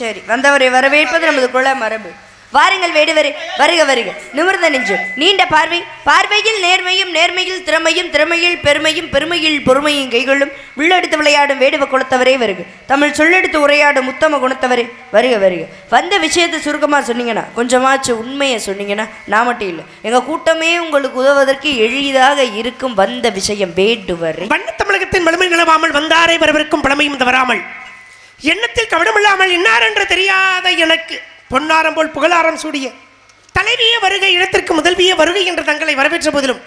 சரி வந்தவரை வரவேற்பது நமது குல மரபு. வாருங்கள் வேடுவரே வருக வருக. நிமிர்ந்த நெஞ்சு நீண்ட பார்வை. பார்வையில் நேர்மையும் நேர்மையில் திறமையும் திறமையில் பெருமையும் பெருமையில் பொறுமையும் கைகளும் உள்ளெடுத்து விளையாடும் வேடுவ குலத்தவரே வருக. தமிழ் சொல்லெடுத்து உரையாடும் உத்தம குணத்தவரே வருக வருக. வந்த விஷயத்தை சுருக்கமாக சொன்னீங்கன்னா கொஞ்சமாச்சு உண்மையை சொன்னீங்கன்னா நான் மட்டும் இல்லை. எங்கள் கூட்டமே உங்களுக்கு உதவுவதற்கு எளிதாக இருக்கும் வந்த விஷயம் வேடுவரே. வண்ண தமிழகத்தின் வலிமை நிலவாமல் வந்தாரை வரவிருக்கும் பழமையும் தவறாமல். எண்ணத்தில் கவனமில்லாமல் இன்னார் என்று தெரியாத எனக்கு பொன்னாரம் போல் புகழாரம் சூடிய தலைவிய வருகை இடத்திற்கு முதல்விய வருகை என்று தங்களை வரவேற்ற போதிலும்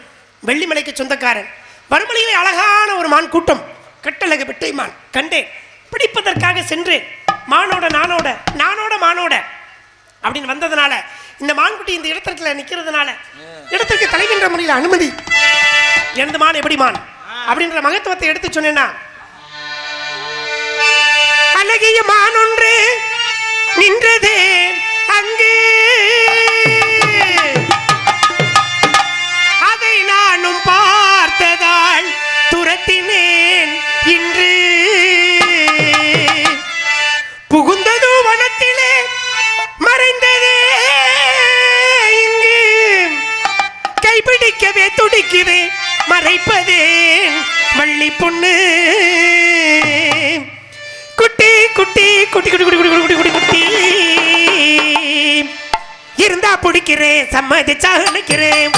வெள்ளிமலைக்கு சொந்தக்காரன். வறுமலையிலே அழகான ஒரு மான் கூட்டம் கட்டழகு பெட்டை மான். கண்டேன் பிடிப்பதற்காக சென்றேன். மானோட நானோட நானோட மானோட. அப்படின்னு வந்ததுனால இந்த மான்குட்டி இந்த இடத்துல நிற்கிறதுனால இடத்திற்கு தலைவின்ற முறையில் அனுமதி. எனது மான் எப்படி மான்? அப்படின்ற மகத்துவத்தை எடுத்து சொன்னேன்னா அழகிய மான் ஒன்று நின்றதே அங்கே. அதை நானும் பார்த்ததால் துரத்தினேன் இன்று. புகுந்தது வனத்திலே மறைந்ததே இங்கு. கைபிடிக்கவே துடிக்கிறேன் மறைப்பதேன் வள்ளி பொண்ணு. குட்டி குட்டி குட்டி குட்டி குட்டி குட்டி குட்டி குட்டி குட்டி. இருந்தா பிடிக்கிறேன் சம்மதிச்சா நினைக்கிறேன்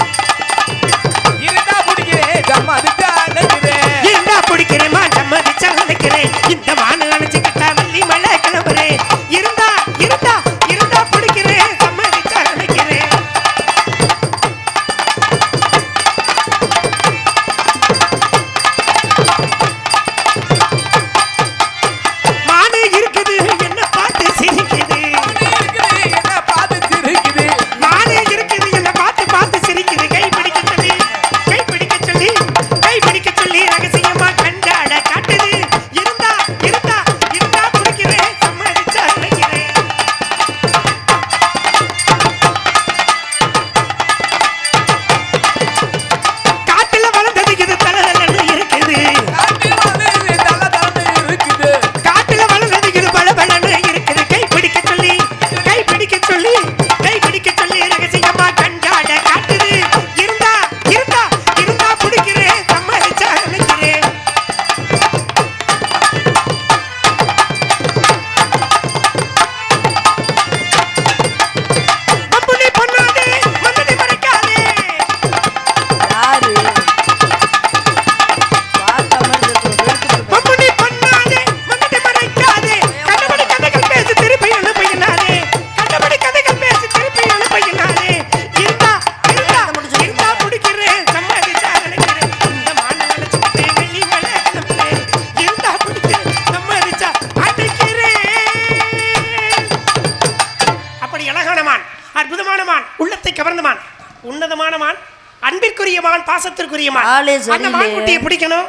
பாசத்திற்குரிய அந்த. மான்குட்டியை பிடிக்கணும்.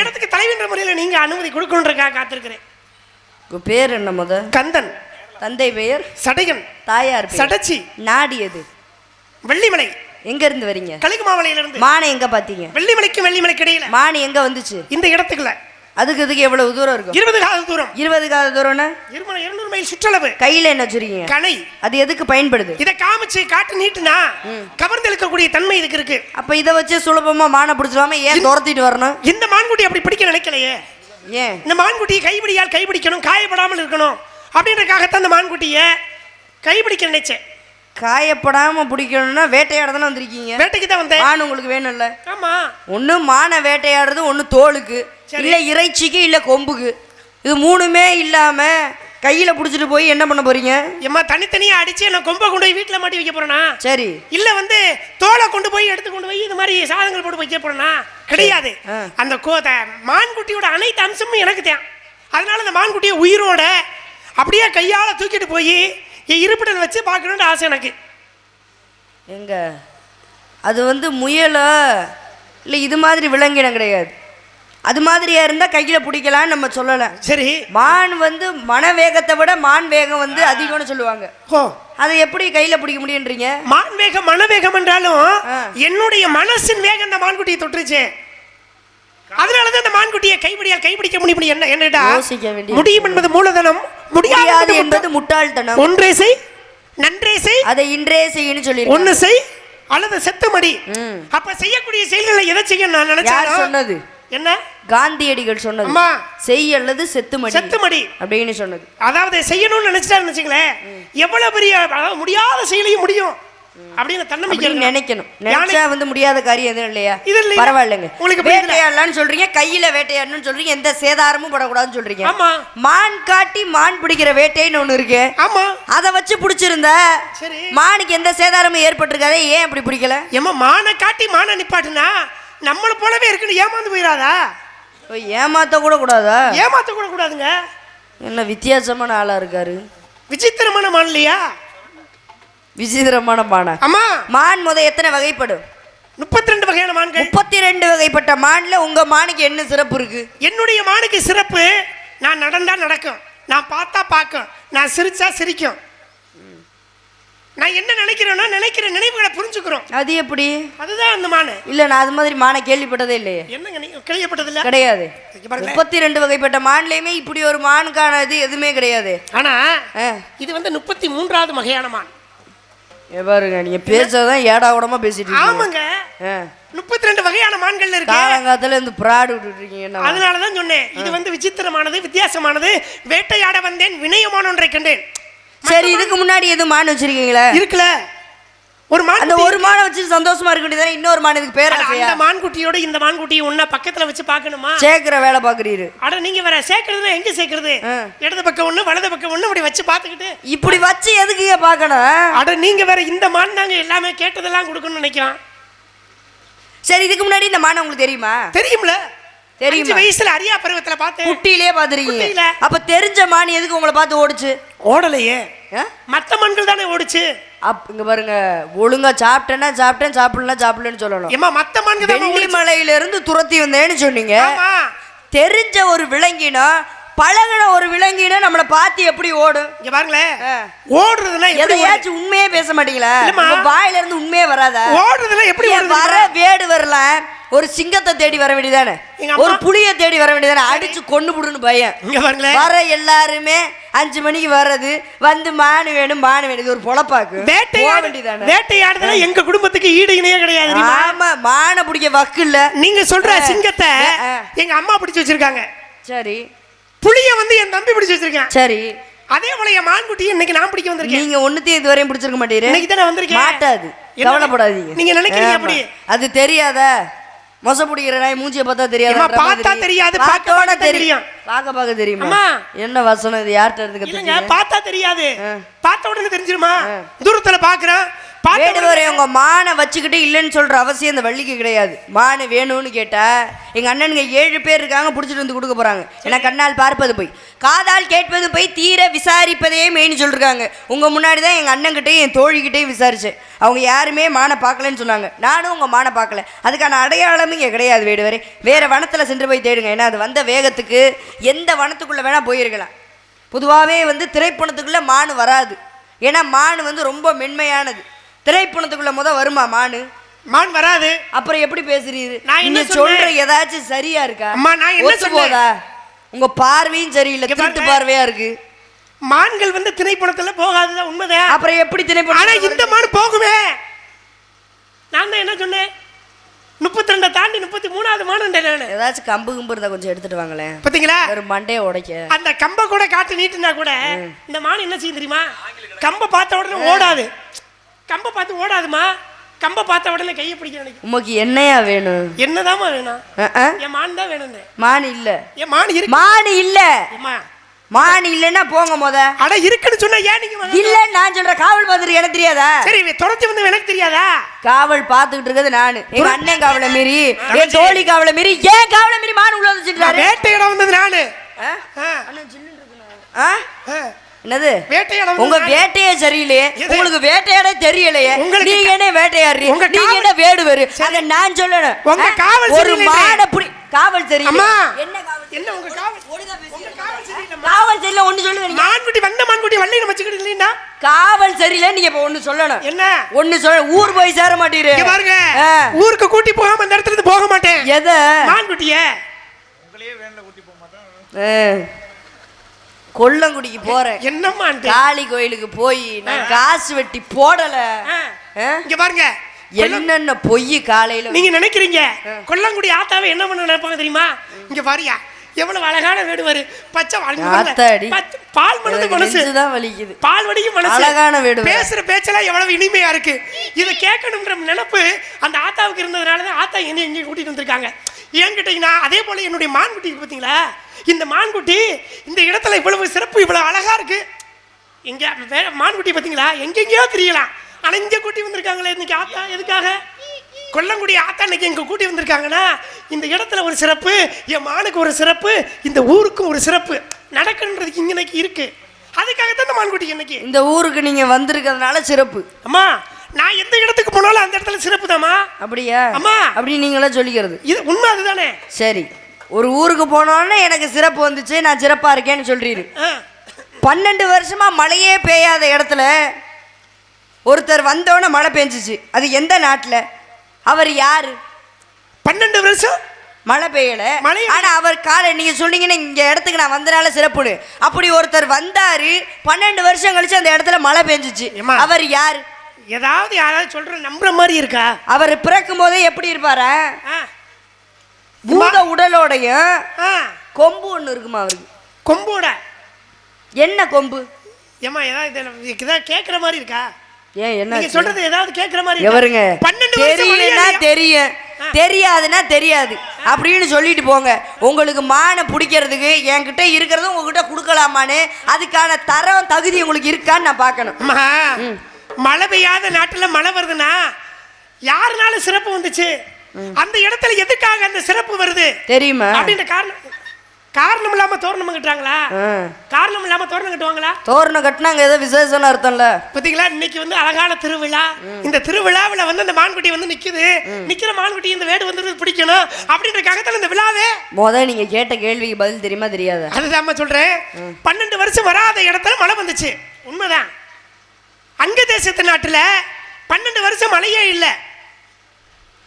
இடத்துக்கு தலைவன்ற முறையில் நீங்க அனுமதி கொடுக்கணுன்றக்காக காத்திருக்கிறேன். உங்க பேர் என்ன முத? கந்தன். தந்தை பெயர்? சடையன். தாயார் சடச்சி. நாடி எது? வெள்ளிமலை. எங்க இருந்து வரீங்க? கழுகுமாவளையிலிருந்து மானை எங்க பாத்தீங்க வெள்ளிமலைக்கும் வெள்ளிமலைக்கு இடையில. மான் எங்க வந்துச்சு? இந்த இடத்துக்குள்ள. அதுக்கு இதுக்கு எவ்வளவு தூரம் இருக்கும்? இருபது கால தூரம். இருபது கால தூரம்னா? இருமலை இருநூறு மைல் சுற்றளவு. கையில என்ன வச்சிருக்கீங்க கணை அது எதுக்கு பயன்படுது? இதை காமிச்சு காட்டு நீட்டுனா கவர்ந்து இழுக்கக்கூடிய தன்மை இதுக்கு இருக்கு. அப்ப இதை வச்சு சுலபமா மானை பிடிச்சிடாம ஏன் துரத்திட்டு வரணும்? இந்த மான்குட்டி அப்படி பிடிக்க நினைக்கலையே. ஏன்? இந்த மான்குட்டியை கைப்பிடியால் கைப்பிடிக்கணும் காயப்படாமல் இருக்கணும் அப்படின்றக்காகத்தான் இந்த மான்குட்டியை கைப்பிடிக்க நினைச்சேன். காயப்படாம பிடிக்கணும்னா வேட்டையாட தானே வந்திருக்கீங்க? வேட்டைக்கு தான் வந்தேன். மான் உங்களுக்கு வேணும்ல? ஆமா. ஒண்ணு மானை வேட்டையாடுறது ஒண்ணு தோலுக்கு. சரி. இல்ல இறைச்சிக்கு இல்ல கொம்புக்கு. இது மூணுமே இல்லாம கையில புடிச்சிட்டு போய் என்ன பண்ண போறீங்க? எம்மா தனித்தனியா அடிச்சு நான் கொம்பை கொண்டு போய் வீட்டுல மாட்டி வைக்க போறேனா? சரி. இல்ல வந்து தோலை கொண்டு போய் எடுத்து கொண்டு போய் இது மாதிரி சாதங்கள் போட்டு வைக்க போறேனா? கிடையாது. அந்த கோத மான்குட்டியோட அனைத்து அம்சமும் எனக்கு தான். அதனால அந்த மான்குட்டியை உயிரோட அப்படியே கையால தூக்கிட்டு போய் என் இருப்பிடம் வச்சு பார்க்கணும்னு ஆசை எனக்கு. எங்க? அது வந்து முயலா? இல்லை இது மாதிரி விலங்கினம் கிடையாது. அது மாதிரியா இருந்தா கையில பிடிக்கலாம்னு நம்ம சொல்லல. சரி. மான் வந்து மன வேகத்தை விட மான் வேகம் வந்து அதிகம்னு சொல்லுவாங்க. ஓ. அதை எப்படி கையில பிடிக்க முடியுன்றீங்க? மான் வேகம் மன வேகம் என்றாலும். என்னுடைய மனசின் வேகம் அந்த மான்குட்டியை தொட்டுருச்சு. அதனாலதான் இந்த மான்குட்டியை கைப்பிடியால் கைப்பிடிக்க முடியும். என்ன என்னடா. முடியும் என்பது மூலதனம் முடியாது என்பது முட்டாள்தனம். ஒன்றே செய் நன்றே செய் அதை இன்றே செய்யணும் சொல்லி ஒண்ணு செய் அல்லது செத்து மடி. அப்ப செய்யக்கூடிய செயல்களை எதை செய்ய நான் நினைச்சேன்? சொன்னது? என்ன? காந்தியடிகள் சொன்னது. அம்மா. செய் அல்லது செத்து மடி செத்து மடி அப்படின்னு சொன்னது. அதாவது செய்யணும்னு நினைச்சிட்டாருன்னு வச்சுங்களேன் எவ்வளவு பெரிய அதாவது முடியாத செயலையும் முடியும். அப்படின்னு தன்னம்பிக்கை. நினைக்கணும். நினைச்சா வந்து முடியாத காரியம் எதுவும் இல்லையா? இது? பரவாயில்லைங்க. உங்களுக்கு? வேட்டையாடலாம்னு சொல்றீங்க கையில வேட்டையாடணும்னு சொல்றீங்க எந்த சேதாரமும் படக்கூடாதுன்னு சொல்றீங்க. ஆமா. மான் காட்டி மான் பிடிக்கிற வேட்டைன்னு ஒண்ணு இருக்கு. ஆமா. அதை வச்சு பிடிச்சிருந்த சரி. மானுக்கு எந்த சேதாரமும் ஏற்பட்டிருக்காதே ஏன் அப்படி பிடிக்கல? ஏம்மா மானை காட்டி மானை நிப்பாட்டுனா நம்மள போலவே இருக்குன்னு ஏமாந்து போயிடாதா? ஏமாத்த கூட கூடாதா? ஏமாத்த கூட கூடாதுங்க. என்ன வித்தியாசமான ஆளா இருக்காரு. விசித்திரமான மான் இல்லையா? விசித்திரமான மானா. அம்மா! மான் முத எத்தனை வகைப்படும்? முப்பத்தி ரெண்டு வகையான மான்கள். முப்பத்தி ரெண்டு வகைப்பட்ட மான்ல உங்க மானுக்கு என்ன சிறப்பு இருக்கு? என்னுடைய மானுக்கு சிறப்பு நான் நடந்தா நடக்கும். நான் பார்த்தா பார்க்கும். நான் சிரிச்சா சிரிக்கும். நான் என்ன நினைக்கிறேனோ நினைக்கிற நினைவுகளை புரிஞ்சுக்கிறோம். அது எப்படி? அதுதான் அந்த மானு. இல்ல நான் அது மாதிரி மானை கேள்விப்பட்டதே இல்லையே. என்னங்க நீங்க கேள்விப்பட்டதில்ல கிடையாது. முப்பத்தி ரெண்டு வகைப்பட்ட மான்லயுமே இப்படி ஒரு மானுக்கான இது எதுவுமே கிடையாது. ஆனா இது வந்து முப்பத்தி மூன்றாவது வகையான மான். பாருங்க நீங்க பேசுறதான் ஏடா கூடமா பேசிட்டு ஆமாங்க. முப்பத்தி ரெண்டு வகையான மான்கள் இருக்கு. காலங்காத்துல இருந்து பிராடு விட்டுட்டு இருக்கீங்க அதனாலதான் சொன்னேன். இது வந்து விசித்திரமானது வித்தியாசமானது. வேட்டையாட வந்தேன் வினயமான ஒன்றை கண்டேன். சரி இதுக்கு முன்னாடி எதுவும் மான் வச்சிருக்கீங்களா? இருக்குல்ல. ஒரு மான் அந்த ஒரு மானை வச்சு சந்தோஷமா இருக்க வேண்டியதானே இன்னொரு மான் இதுக்கு பேர் அந்த மான்குட்டியோட இந்த மான்குட்டியை ஒண்ணா பக்கத்துல வச்சு பார்க்கணுமா? சேர்க்கிற வேலை பாக்குறீரு அட நீங்க வேற சேர்க்கறதுனா எங்க சேர்க்கறது. இடது பக்கம் ஒண்ணு வலது பக்கம் ஒண்ணு அப்படி வச்சு பார்த்துக்கிட்டு. இப்படி வச்சு எதுக்குங்க பார்க்கணும்? அட நீங்க வேற இந்த மான் தாங்க எல்லாமே கேட்டதெல்லாம் கொடுக்கணும்னு நினைக்கிறான். சரி இதுக்கு முன்னாடி இந்த மானை உங்களுக்கு தெரியுமா? தெரியும்ல. தெரியுமா? வயசுல அரியா பருவத்துல பார்த்தேன் குட்டியிலே பாத்துருக்கீங்க. அப்ப தெரிஞ்ச மான் எதுக்கு உங்களை பார்த்து ஓடுச்சு? ஓடலையே? மத்த மண்கள் தானே ஓடுச்சு. அப் இங்க பாருங்க ஒழுங்கா சாப்பிட்டேன்னா சாப்பிட்டேன் சாப்பிடலாம் சாப்பிடலன்னு சொல்லணும். ஏமா மத்த மண்கள் மலையில இருந்து துரத்தி வந்தேன்னு சொன்னீங்க. தெரிஞ்ச ஒரு விலங்கினம் பழகுன ஒரு விலங்கினம் நம்மளை பார்த்து எப்படி ஓடும்? இங்க பாருங்களேன். ஓடுது? எதையாச்சும் உண்மையே பேச மாட்டீங்களா? வாயில இருந்து உண்மையே வராதா? ஓடுறதுன்னா எப்படி வர வேடு வரலாம் ஒரு சிங்கத்தை தேடி வர வேண்டியதானே ஒரு புளிய தேடி வர வேண்டியதானே அடிச்சு கொண்டு புடுன்னு பாருங்களேன். வர எல்லாருமே அஞ்சு மணிக்கு வர்றது வந்து மானு வேணும் மானு வேணும். இது ஒரு பொழப்பாக்கு. போக வேட்டையாடு வேண்டியதானே வேட்டையாடுறதுல எங்க குடும்பத்துக்கு ஈடு இணையே கிடையாது? ஆமா மானை பிடிக்க வக்கு இல்ல. நீங்க சொல்ற சிங்கத்தை. எங்க அம்மா பிடிச்சு வச்சிருக்காங்க. சரி. புளிய வந்து என் தம்பி பிடிச்சு வச்சிருக்கேன். சரி. அதே போல என் மான்குட்டி இன்னைக்கு நான் பிடிக்க வந்திருக்கேன். நீங்க ஒண்ணுத்தையும் இதுவரையும் பிடிச்சிருக்க மாட்டீரு இன்னைக்கு தானே வந்திருக்கேன். மாட்டாது? கவலைப்படாதீங்க. நீங்க நினைக்கிறீங்க. அப்படி அது தெரியாதா? மொச பிடிக்கிற நாய் மூஞ்சிய பார்த்தா தெரியாது பார்த்தா தெரியாது, பார்த்தோட தெரியும். பார்க்க பார்க்க தெரியுமா. என்ன வசனம் இது? யார்கிட்ட கத்துக்கிட்டீங்க? பார்த்தா தெரியாது. பார்த்த உடனே தெரிஞ்சிருமா? தூரத்துல பாக்குறேன் வேடுவரை உங்க மானை வச்சுக்கிட்டு இல்லைன்னு சொல்ற அவசியம் இந்த வள்ளிக்கு கிடையாது. மானு வேணும்னு கேட்டா எங்க அண்ணனுங்க ஏழு பேர் இருக்காங்க பிடிச்சிட்டு வந்து கொடுக்க போறாங்க. ஏன்னா கண்ணால் பார்ப்பது போய். காதால் கேட்பது போய் தீர விசாரிப்பதே மெயின் சொல்லிருக்காங்க. உங்க முன்னாடி தான் எங்க அண்ணன்கிட்டயும் என் தோழிக்கிட்டையும் விசாரிச்சேன். அவங்க யாருமே மானை பார்க்கலன்னு சொன்னாங்க. நானும் உங்க மானை பார்க்கல. அதுக்கான அடையாளமும் இங்கே கிடையாது வேடுவரை. வேற வனத்துல சென்று போய் தேடுங்க. ஏன்னா அது வந்த வேகத்துக்கு எந்த வனத்துக்குள்ள வேணா போயிருக்கலாம். பொதுவாகவே வந்து திரைப்படத்துக்குள்ள மானு வராது. ஏன்னா மானு வந்து ரொம்ப மென்மையானது. திரைப்படத்துக்குள்ள முத வருமா மானு? மான் வராது. அப்புறம் எப்படி பேசுறீரு? நான் என்ன சொல்ற? ஏதாச்சும் சரியா இருக்கா? அம்மா, நான் என்ன? போதா? உங்க பார்வையும் சரியில்லை திருட்டு. பார்வையா இருக்கு. மான்கள் வந்து திணைப்பணத்துல போகாதுதான் உண்மைதான். அப்புறம் எப்படி ஆனா திரைப்படம் இந்த மான் போகுமே. நான் தான் என்ன சொன்னேன்? முப்பத்தி ரெண்டை தாண்டி முப்பத்தி மூணாவது மான் நானு. ஏதாச்சும் கம்பு கும்பு இருந்தா கொஞ்சம் எடுத்துட்டு வாங்களேன். பாத்தீங்களா? ஒரு மண்டையை உடைக்க. அந்த கம்ப கூட காட்டு நீட்டுனா கூட இந்த மான் என்ன செய்யும் தெரியுமா? கம்ப பார்த்த உடனே ஓடாது. கம்ப பார்த்து ஓடாதுமா? கம்ப பார்த்த உடனே கையை பிடிக்க நினைக்கும் உமக்கு என்னையா வேணும்? என்னதாம்மா வேணும். என் மான் தான் வேணும் மான் இல்ல. என் மான் இருக்கு. மான் இல்ல. மான் இல்லைன்னா போங்க முத. அட இருக்குன்னு சொன்னா ஏன் நீங்க இல்ல நான் சொல்ற காவல் பார்த்துட்டு எனக்கு தெரியாதா? சரி தொடர்ச்சி வந்து எனக்கு தெரியாதா? காவல் பார்த்துக்கிட்டு இருக்கிறது நானு. எங்க அண்ணன் காவலை மீறி என் தோழி காவலை மீறி ஏன் காவலை மீறி மான் உள்ள வந்துச்சுட்டாரு வேட்டையிட வந்தது நானு. ஆ? ஆ. என்னது? வேட்டையாட உங்க. வேட்டையே சரியில்லையே? உங்களுக்கு வேட்டையாட தெரியலையே. நீங்க என்ன வேட்டையாடுறீ? உங்க நீங்க என்ன வேடுவரு? அத நான் சொல்லணும். உங்க? காவல் ஒரு. மாட புடி காவல் அம்மா. என்ன காவல் என்ன உங்க காவல் காவல் சரியில்லை ஒண்ணு சொல்லுங்க. மான்குட்டி வந்த மான்குட்டி வள்ளி நம்ம வச்சுக்கிட்டு இல்லைன்னா? காவல் சரியில்லை நீங்க இப்ப ஒண்ணு சொல்லணும். என்ன? ஒண்ணு சொல்ல ஊர் போய் சேர மாட்டீரு. இங்க பாருங்க. ஊருக்கு கூட்டி போகாம இந்த இடத்துல இருந்து போக மாட்டேன். எத? மான்குட்டிய. ஆ. கொல்லங்குடிக்கு போறேன். என்னம்மா காளி கோயிலுக்கு போய் நான் காசு வெட்டி போடல? இங்க பாருங்க. என்னென்ன பொய் காலையில நீங்க நினைக்கிறீங்க. கொல்லங்குடி ஆத்தாவை என்ன பண்ண நினைப்பாங்க தெரியுமா? இங்க பாரியா. எவ்வளவு அழகான வீடு வரு பச்சை வாழ்க்கை பால் மனது மனசு. வலிக்குது. பால் வடியும் மனசு. அழகான வீடு. பேசுற பேச்செல்லாம் எவ்வளவு இனிமையா இருக்கு. இதை கேட்கணுன்ற நினைப்பு அந்த ஆத்தாவுக்கு இருந்ததுனால தான் ஆத்தா என்ன எங்கேயும் கூட்டிட்டு வந்திருக்காங்க. ஏன் கேட்டீங்கன்னா அதே போல என்னுடைய மான்குட்டி பாத்தீங்களா? இந்த மான்குட்டி இந்த இடத்துல இவ்வளவு சிறப்பு இவ்வளவு அழகா இருக்கு. இங்க வேற மான்குட்டி பாத்தீங்களா? எங்கெங்கேயோ தெரியலாம். ஆனா இங்க கூட்டி வந்திருக்காங்களே இன்னைக்கு ஆத்தா எதுக்காக? கொல்லங்குடி ஆத்தா இன்னைக்கு இங்க கூட்டி வந்திருக்காங்கன்னா இந்த இடத்துல ஒரு சிறப்பு என் மானுக்கு ஒரு சிறப்பு இந்த ஊருக்கும் ஒரு சிறப்பு. நடக்குன்றதுக்கு இங்க இன்னைக்கு இருக்கு. அதுக்காக தான் இந்த மான்குட்டி இன்னைக்கு இந்த ஊருக்கு நீங்க வந்திருக்கிறதுனால சிறப்பு. அம்மா நான் எந்த இடத்துக்கு போனாலும் அந்த இடத்துல சிறப்பு தாம்மா அப்படியா? அம்மா. அப்படி நீங்களே சொல்லிக்கிறது. இது உண்மை அதுதானே. சரி. ஒரு ஊருக்கு போனோன்னே எனக்கு சிறப்பு வந்துச்சு நான் சிறப்பா இருக்கேன்னு சொல்றீரு. ஆ. பன்னெண்டு வருஷமா மழையே பெய்யாத இடத்துல ஒருத்தர் வந்தோடனே மழை பெஞ்சிச்சு. அது எந்த நாட்டுல? அவர் யாரு? பன்னெண்டு வருஷம்? மழை பெய்யல. ஆனா அவர் காலை நீங்க சொன்னீங்கன்னா இங்க இடத்துக்கு நான் வந்தனால சிறப்புன்னு. அப்படி ஒருத்தர் வந்தாரு பன்னெண்டு வருஷம் கழிச்சு அந்த இடத்துல மழை பெஞ்சிச்சு. அவர் யார்? ஏதாவது யாராவது சொல்ற நம்புற மாதிரி இருக்கா? அவர் பிறக்கும் போதே எப்படி இருப்பாரா. பூத உடலோடையும். கொம்பு ஒண்ணு இருக்குமா அவருக்கு? கொம்போட? என்ன கொம்பு? ஏம்மா ஏதாவது இது கேட்குற மாதிரி இருக்கா? ஏன் என்ன நீங்க? சொல்றது ஏதாவது கேட்குற மாதிரி? எவருங்க? இல்லையா? தெரியும். தெரியாதுன்னா தெரியாது. அப்படின்னு சொல்லிட்டு போங்க. உங்களுக்கு மானை பிடிக்கிறதுக்கு என்கிட்ட இருக்கிறத உங்ககிட்ட கொடுக்கலாமான்னு அதுக்கான தரம் தகுதி உங்களுக்கு இருக்கான்னு நான் பார்க்கணும். மழை பெய்யாத நாட்டுல மழை வருதுன்னா யாருனால சிறப்பு வந்துச்சு. அந்த இடத்துல எதுக்காக அந்த சிறப்பு வருது? தெரியுமா? அப்படின்ற காரணம் காரணம் இல்லாம தோரணம் கட்டுறாங்களா. காரணம் இல்லாம தோரணம் கட்டுவாங்களா? தோரணம் கட்டினாங்க ஏதோ விசேஷம்னு அர்த்தம்ல. பாத்தீங்களா? இன்னைக்கு வந்து அழகான திருவிழா. இந்த திருவிழாவில் வந்து அந்த மான்குட்டி வந்து நிக்குது. நிக்கிற மான்குட்டி இந்த வேடு வந்து பிடிக்கணும். அப்படின்றக்காகத்தான் இந்த விழாவே? முத நீங்க கேட்ட கேள்விக்கு பதில் தெரியுமா தெரியாதா? அதுதான் சொல்றேன். பன்னெண்டு வருஷம் வராத இடத்துல மழை வந்துச்சு. உண்மைதான். அங்க தேசத்து நாட்டுல பன்னெண்டு வருஷம் மழையே இல்லை.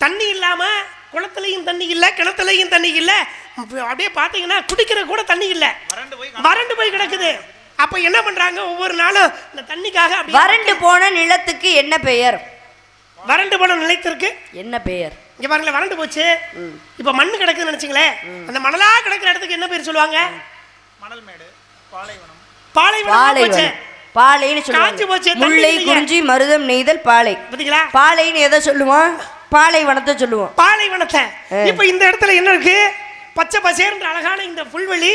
தண்ணி இல்லாம குளத்துலயும் தண்ணி இல்ல கிணத்துலயும் தண்ணி இல்ல அப்படியே பாத்தீங்கன்னா குடிக்கிற கூட தண்ணி இல்ல. வறண்டு போய் கிடக்குது. அப்ப என்ன பண்றாங்க? ஒவ்வொரு நாளும் இந்த தண்ணிக்காக அப்படியே வறண்டு போன நிலத்துக்கு என்ன பெயர்? வறண்டு போன நிலைத்திருக்கு என்ன பெயர்? இங்க பாருங்களேன் வறண்டு போச்சு. இப்ப மண்ணு கிடக்குதுன்னு நினைச்சுங்களேன். அந்த மணலா கிடக்குற இடத்துக்கு என்ன பேர் சொல்லுவாங்க? பாலைவனம். போச்சு பாலைவனம். பாலைன்னு காஞ்சு போச்சு, சொல்லுவாங்க முல்லை. குறிஞ்சி மருதம் நெய்தல் பாலை. பாத்தீங்களா? பாலைன்னு எதை சொல்லுவோம்? பாலைவனத்தை சொல்லுவோம். பாலைவனத்தை. இப்ப இந்த இடத்துல என்ன இருக்கு? பச்சை பசேர்ன்ற அழகான இந்த புல்வெளி.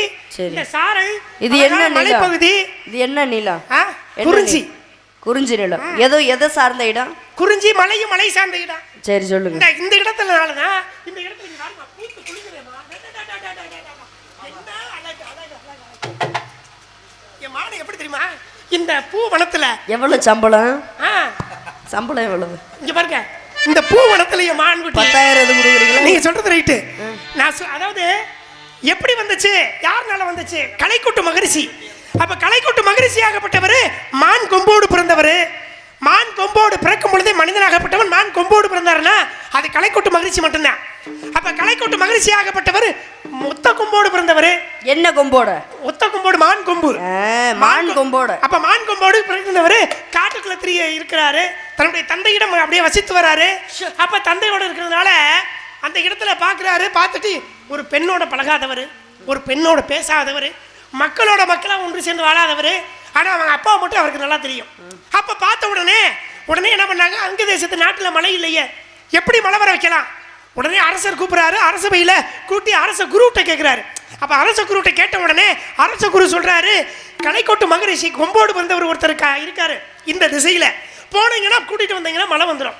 இந்த சாரல் இது என்ன மலைப்பகுதி. இது என்ன நிலம் குறிஞ்சி நிலம்? குறிஞ்சி. நிலம் ஏதோ எதை சார்ந்த இடம்? குறிஞ்சி மலையும் மலை சார்ந்த இடம். சரி சொல்லுங்க. இந்த இந்த இந்த இடத்துல பாருங்க, பூத்து அழகு, அழகு, அழகு. என் மாடு எப்படி தெரியுமா? இந்த பூ வனத்துல எவ்வளவு சம்பளம்? சம்பளம் எவ்வளவு? இங்க பாருங்க. இந்த பூ வனத்துல என் மான் குட்டி. பத்தாயிரம் எது கொடுக்குறீங்களா? நீங்க சொல்றது ரைட்டு. நான் சொ- அதாவது எப்படி வந்துச்சு? யாருனால வந்துச்சு? கலைக்குட்டு மகரிஷி. அப்ப கலைக்குட்டு மகரிஷி ஆகப்பட்டவர் மான் கொம்போடு பிறந்தவர். மான் கொம்போடு பிறக்கும் பொழுதே மனிதனாகப்பட்டவன் மான் கொம்போடு பிறந்தாருன்னா அது கலைக்குட்டு மகரிஷி மட்டும்தான். அப்ப கலைக்குட்டு மகரிஷி ஆகப்பட்டவர் மொத்த கொம்போடு பிறந்தவர். என்ன கொம்போட? ஒத்த கொம்போடு மான் கொம்பு. ஆ, மான் கொம்போட. அப்ப மான் கொம்போடு பிறந்தவர் காட்டுக்குள்ள திரிய இருக்கிறாரு. தன்னுடைய தந்தையிடம் அப்படியே வசித்து வராரு. அப்ப தந்தையோட இருக்கிறதுனால அந்த இடத்துல பார்க்கறாரு பார்த்துட்டு ஒரு பெண்ணோட பழகாதவர் ஒரு பெண்ணோட பேசாதவர் மக்களோட மக்களா ஒன்று சேர்ந்து வாழாதவர் ஆனா அவங்க அப்பாவை மட்டும் அவருக்கு நல்லா தெரியும். அப்ப பார்த்த உடனே உடனே என்ன பண்ணாங்க? அங்க தேசத்து நாட்டுல மழை இல்லையே. எப்படி மழை வர வைக்கலாம்? உடனே அரசர் கூப்பிடுறாரு. அரசபையில கூட்டி அரச குருட்ட கேட்கிறாரு அப்ப அரச குருட்ட கேட்ட உடனே அரச குரு சொல்றாரு கலைக்கோட்டு மகரிஷி கொம்போடு வந்தவர் ஒருத்தர் இருக்கா இருக்காரு. இந்த திசையில போனீங்கன்னா கூட்டிட்டு வந்தீங்கன்னா மழை வந்துடும்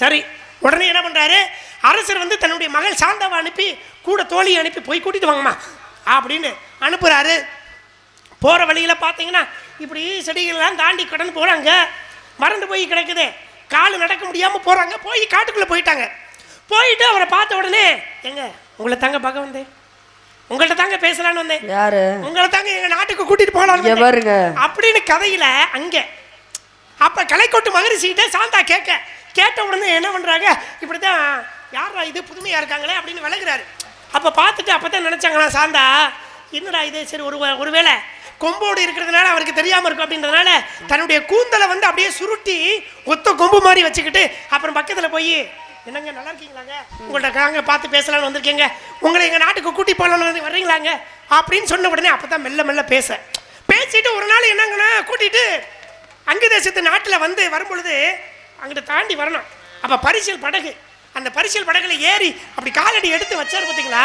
சரி உடனே என்ன பண்றாரு? அரசர் வந்து தன்னுடைய மகள் சாந்தாவை அனுப்பி கூட தோழியை அனுப்பி போய் கூட்டிட்டு வாங்கம்மா அப்படின்னு அனுப்புறாரு. போற வழியில பார்த்தீங்கன்னா இப்படி செடிகள்லாம் தாண்டி கடந்து போறாங்க. வறண்டு போய் கிடக்குது. கால் நடக்க முடியாம போறாங்க. போய் காட்டுக்குள்ள போயிட்டாங்க. போயிட்டு அவரை பார்த்த உடனே எங்க உங்களை தாங்க பார்க்க வந்தேன். உங்கள்ட்ட தாங்க பேசலான்னு வந்தேன். யாரு? உங்களை தாங்க எங்க நாட்டுக்கு கூட்டிட்டு போகலான்னு அப்படின்னு கதையில அங்க அப்போ கலைக்கோட்டு மகரிஷிகிட்ட சாந்தா கேட்க கேட்ட உடனே என்ன பண்ணுறாங்க இப்படி தான் யாரா இது? புதுமையாக இருக்காங்களே அப்படின்னு விலகுறாரு. அப்போ பார்த்துட்டு அப்பதான் நினச்சாங்களா சாந்தா? என்னடா இது? சரி ஒரு ஒருவேளை கொம்போடு இருக்கிறதுனால அவருக்கு தெரியாமல் இருக்கும் அப்படின்றதுனால தன்னுடைய கூந்தலை வந்து அப்படியே சுருட்டி ஒத்த கொம்பு மாதிரி வச்சுக்கிட்டு அப்புறம் பக்கத்தில் போய் என்னங்க நல்லா இருக்கீங்களாங்க? உங்கள்ட்ட காங்க பார்த்து பேசலாம்னு வந்திருக்கீங்க. உங்களை எங்கள் நாட்டுக்கு கூட்டி போகலான்னு வந்து வர்றீங்களாங்க? அப்படின்னு சொன்ன உடனே அப்போ தான் மெல்ல மெல்ல பேச. பேசிட்டு ஒரு நாள் என்னங்கன்னா கூட்டிட்டு அங்கு தேசத்து நாட்டில் வந்து வரும்பொழுது அங்கிட்ட தாண்டி வரணும். அப்போ பரிசல் படகு. அந்த பரிசல் படகுல ஏறி அப்படி காலடி எடுத்து வச்சாரு பார்த்தீங்களா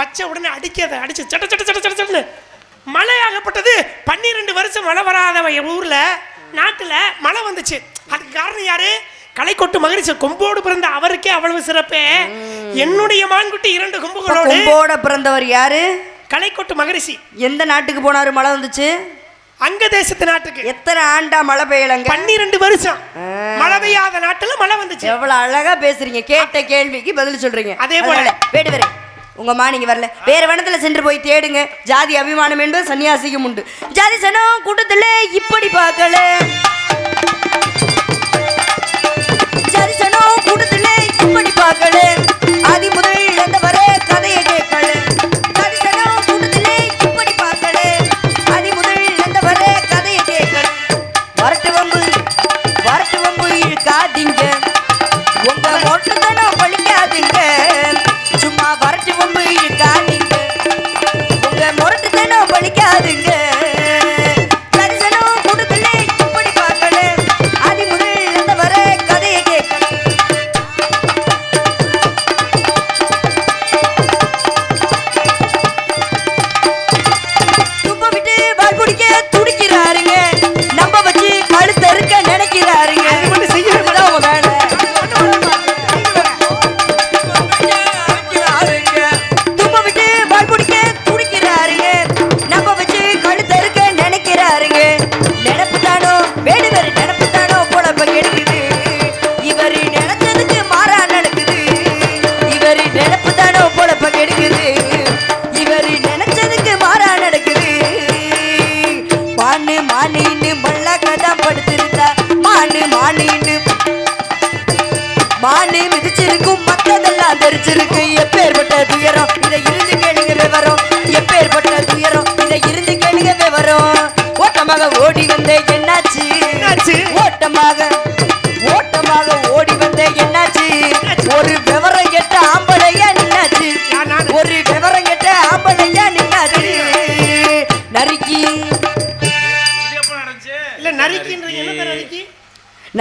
வச்ச உடனே அடிக்க அதை அடிச்சு சட்ட சட்ட சட்ட சட்ட சட்டன்னு மழையாகப்பட்டது. பன்னிரெண்டு வருஷம் மழை வராத ஊரில் நாட்டில் மழை வந்துச்சு. அதுக்கு காரணம் யாரு? கலைக்கொட்டு மகிழ்ச்சி கொம்போடு பிறந்த அவருக்கே அவ்வளவு சிறப்பே. என்னுடைய மான்குட்டி இரண்டு கொம்புகளோடு கொம்போட பிறந்தவர் யாரு? கலைக்கொட்டு மகரிஷி. எந்த நாட்டுக்கு போனாரு மழை வந்துச்சு? அங்க தேசத்து நாட்டுக்கு. எத்தனை ஆண்டா மழை பெய்யலங்க? பன்னிரெண்டு வருஷம். மழை பெய்யாத நாட்டுல மழை வந்துச்சு. எவ்வளவு அழகா பேசுறீங்க. கேட்ட கேள்விக்கு பதில் சொல்றீங்க. அதே போல. வேடு வரே உங்க மானிங்க வரல. வேற வனத்துல சென்று போய் தேடுங்க. ஜாதி அபிமானம் என்பது சன்னியாசிக்கும் உண்டு. ஜாதி சனம் கூட்டத்துல இப்படி பார்க்கல. ஜாதி சனம் கூட்டத்துல இப்படி பார்க்கல.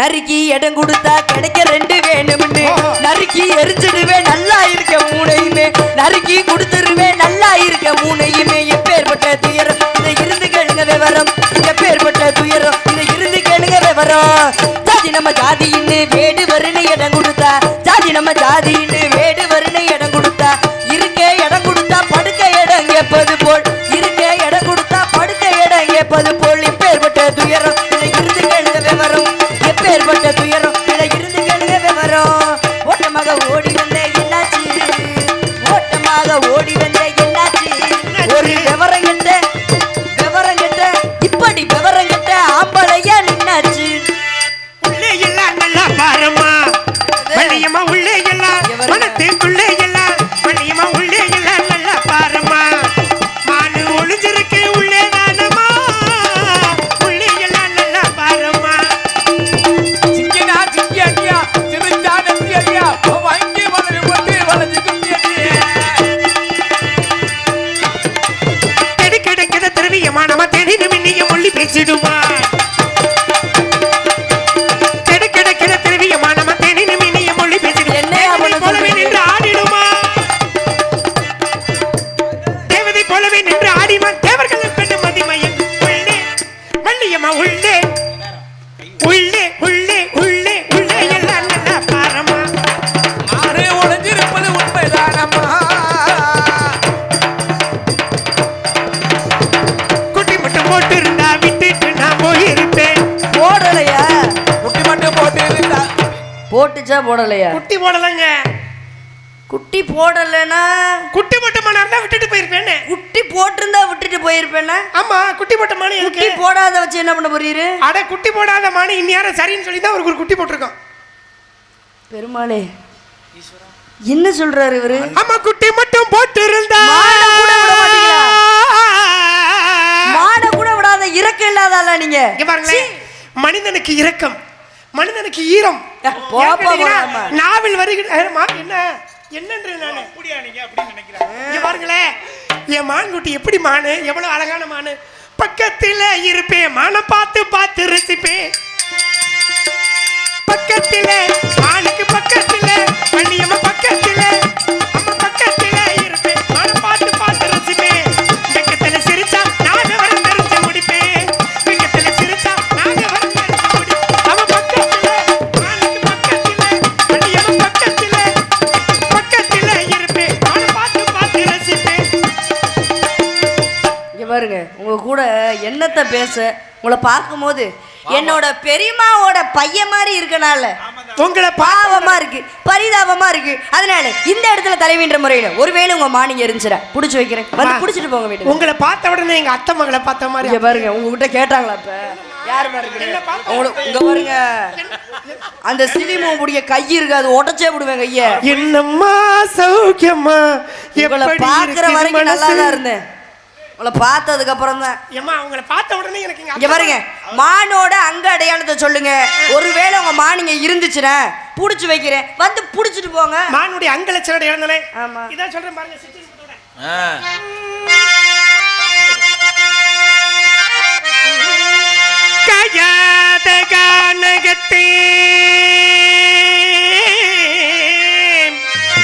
நறுக்கி இடம் கொடுத்தா கிடைக்க ரெண்டு வேணும்னு. நறுக்கி எரிஞ்சிடுவேன் நல்லா இருக்க மூணையுமே நறுக்கி கொடுத்துருவேன் நல்லா இருக்க மூணையுமே எப்பேற்பட்ட துயரம் இதை இருந்து கேளுங்க விவரம். எப்பேற்பட்ட துயரம் இதை இருந்து கேளுங்க விவரம். ஜாதி நம்ம ஜாதின்னு வேடு வருன்னு இடம் கொடுத்தா. ஜாதி நம்ம ஜாதின்னு வேடு வருன்னு வள்ளியம்மா உள்ளே. உள்ளே உள்ளே உள்ளே உள்ளே எல்லாம் நல்லா பாரமா ஆறு ஒளிஞ்சிருப்பது உண்மைதானம்மா. குட்டி மட்டும் போட்டு இருந்தா விட்டுட்டு நான் போயிருப்பேன். போடலையா. குட்டி மட்டும் போட்டு இருந்தா போட்டுச்சா போடலையா? குட்டி போடலங்க. குட்டி போடலைன்னா? குட்டி போட்ட மானா விட்டுட்டு போயிருப்பேன்னு குட்டி போட்டிருந்தா விட்டுட்டு போயிருப்பேன்னா ஆமா குட்டி போட்ட மானு குட்டி போடாத வச்சு என்ன பண்ண போறீரு? அட குட்டி போடாத மானு இந்நேரம் சரின்னு சொல்லி தான் ஒரு குட்டி போட்டிருக்கோம். பெருமாளே என்ன சொல்றாரு இவரு? ஆமா குட்டி மட்டும் போட்டு இருந்தா மாடை கூட விடாத இறக்கம் இல்லாதால நீங்க? பாருங்களேன். மனிதனுக்கு இரக்கம். மனிதனுக்கு ஈரம். நாவில் வருகிற அஹ், மா- என்ன என்னன்று நானு இங்க பாருங்களேன் என் மான்குட்டி எப்படி மானு? எவ்வளவு அழகான மானு? பக்கத்துல இருப்பேன் மானை பார்த்து பார்த்து ரசிப்பேன். பக்கத்துல மானுக்கு பக்கத்துல பக்கத்துல. இங்க பாருங்க உங்க கூட என்னத்தை பேச உங்களை பார்க்கும்போது என்னோட பெரியம்மாவோட பையன் மாதிரி இருக்கனால உங்களை பாவமா இருக்கு பரிதாபமா இருக்கு. அதனால இந்த இடத்துல தலைவின்ற முறையில ஒருவேளை உங்க மானிங்க இருந்துச்சுடா புடிச்சு வைக்கிறேன். வந்து புடிச்சிட்டு போங்க வீட்டுக்கு. உங்களை பார்த்த உடனே எங்க அத்தை மகளை பார்த்த மாதிரி பாருங்க உங்ககிட்ட கேட்டாங்களா இப்ப? யார் இங்க பாருங்க. அந்த சிலிமு முடிய கை இருக்கு அது உடச்சே விடுவேன் கைய. என்னம்மா சௌக்கியம்மா? உங்களை எப்படி பாக்குற இருக்குது வரைக்கும் நல்லா? தான் இருந்தேன். உங்களை பார்த்ததுக்கு அப்புறம் தான் ஏம்மா உங்களை பார்த்த உடனே எனக்கு இங்க இங்க பாருங்க மானோட அங்க அடையாளத்தை சொல்லுங்க. ஒருவேளை உங்க மானிங்க இருந்துச்சுன்னா புடிச்சு வைக்கிறேன். வந்து புடிச்சிட்டு போங்க. மானுடைய அங்கலட்சணோட இழந்தனே. ஆமா. இதான் சொல்றேன் பாருங்க. கயாத கானகத்தே.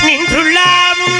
நின்றுள்ளாவும்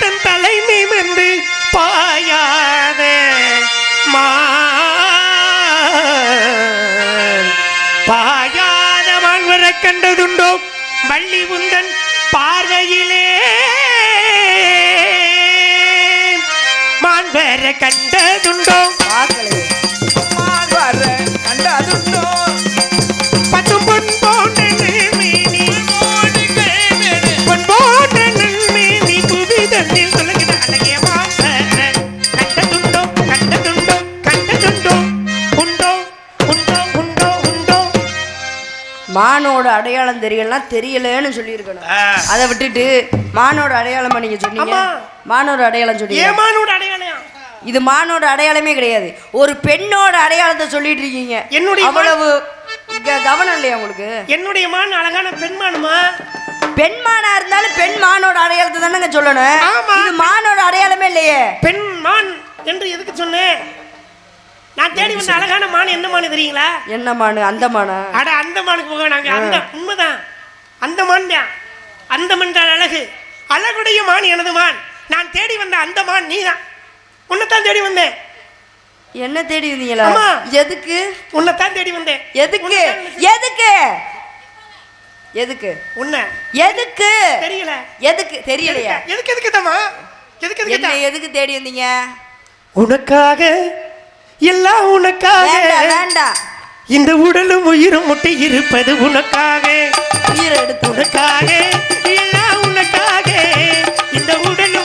தன் தலை நிமிர்ந்து பாயாத. மான் பாயாத மான்வர கண்டதுண்டோ வள்ளி உந்தன் பார்வையிலே. மாண்பரை கண்டதுண்டோ தெரியலனா தெரியலன்னு சொல்லியிருக்கணும். அதை விட்டுட்டு மானோட அடையாளமா நீங்க சொன்னீங்க. மானோட அடையாளம் சொன்னீங்க ஏமானோட அடையாளம்? இது மானோட அடையாளமே கிடையாது. ஒரு பெண்ணோட அடையாளத்தை சொல்லிட்டு இருக்கீங்க. என்னுடைய அவ்வளவு கவனம் இல்லையா உங்களுக்கு? என்னுடைய மான் அழகான பெண்மானுமா பெண் மானா இருந்தாலும் பெண் மானோட அடையாளத்தை தானங்க சொல்லணும். இது மானோட அடையாளமே இல்லையே. பெண் மான் என்று எதுக்கு சொன்னேன்? நான் தேடி வந்த அழகான மான் என்ன மான் தெரியுங்களா என்ன மானு அந்த மானா அட அந்த மானுக்கு போக நாங்க அந்த உண்மைதான் அந்த மான் தான் அந்த மன்றால் அழகு அழகுடைய மான் எனது மான் நான் தேடி வந்த அந்த மான் நீதான் உன்னைத்தான் தேடி வந்தேன் என்ன தேடி வந்தீங்களா. எதுக்கு உன்னைத்தான் தேடி வந்தேன் எதுக்கு எதுக்கு எதுக்கு உன்னை எதுக்கு தெரியல எதுக்கு தெரியலையா எதுக்கு எதுக்கு தம்மா எதுக்கு எதுக்கு தான்? எதுக்கு தேடி வந்தீங்க உனக்காக எல்லாம் உனக்காக. வேண்டாம் இந்த உடலும் உயிரும் முட்டி இருப்பது உனக்காக. உயிரை எடுத்து. உனக்காக எல்லாம் உனக்காக. இந்த உடலும்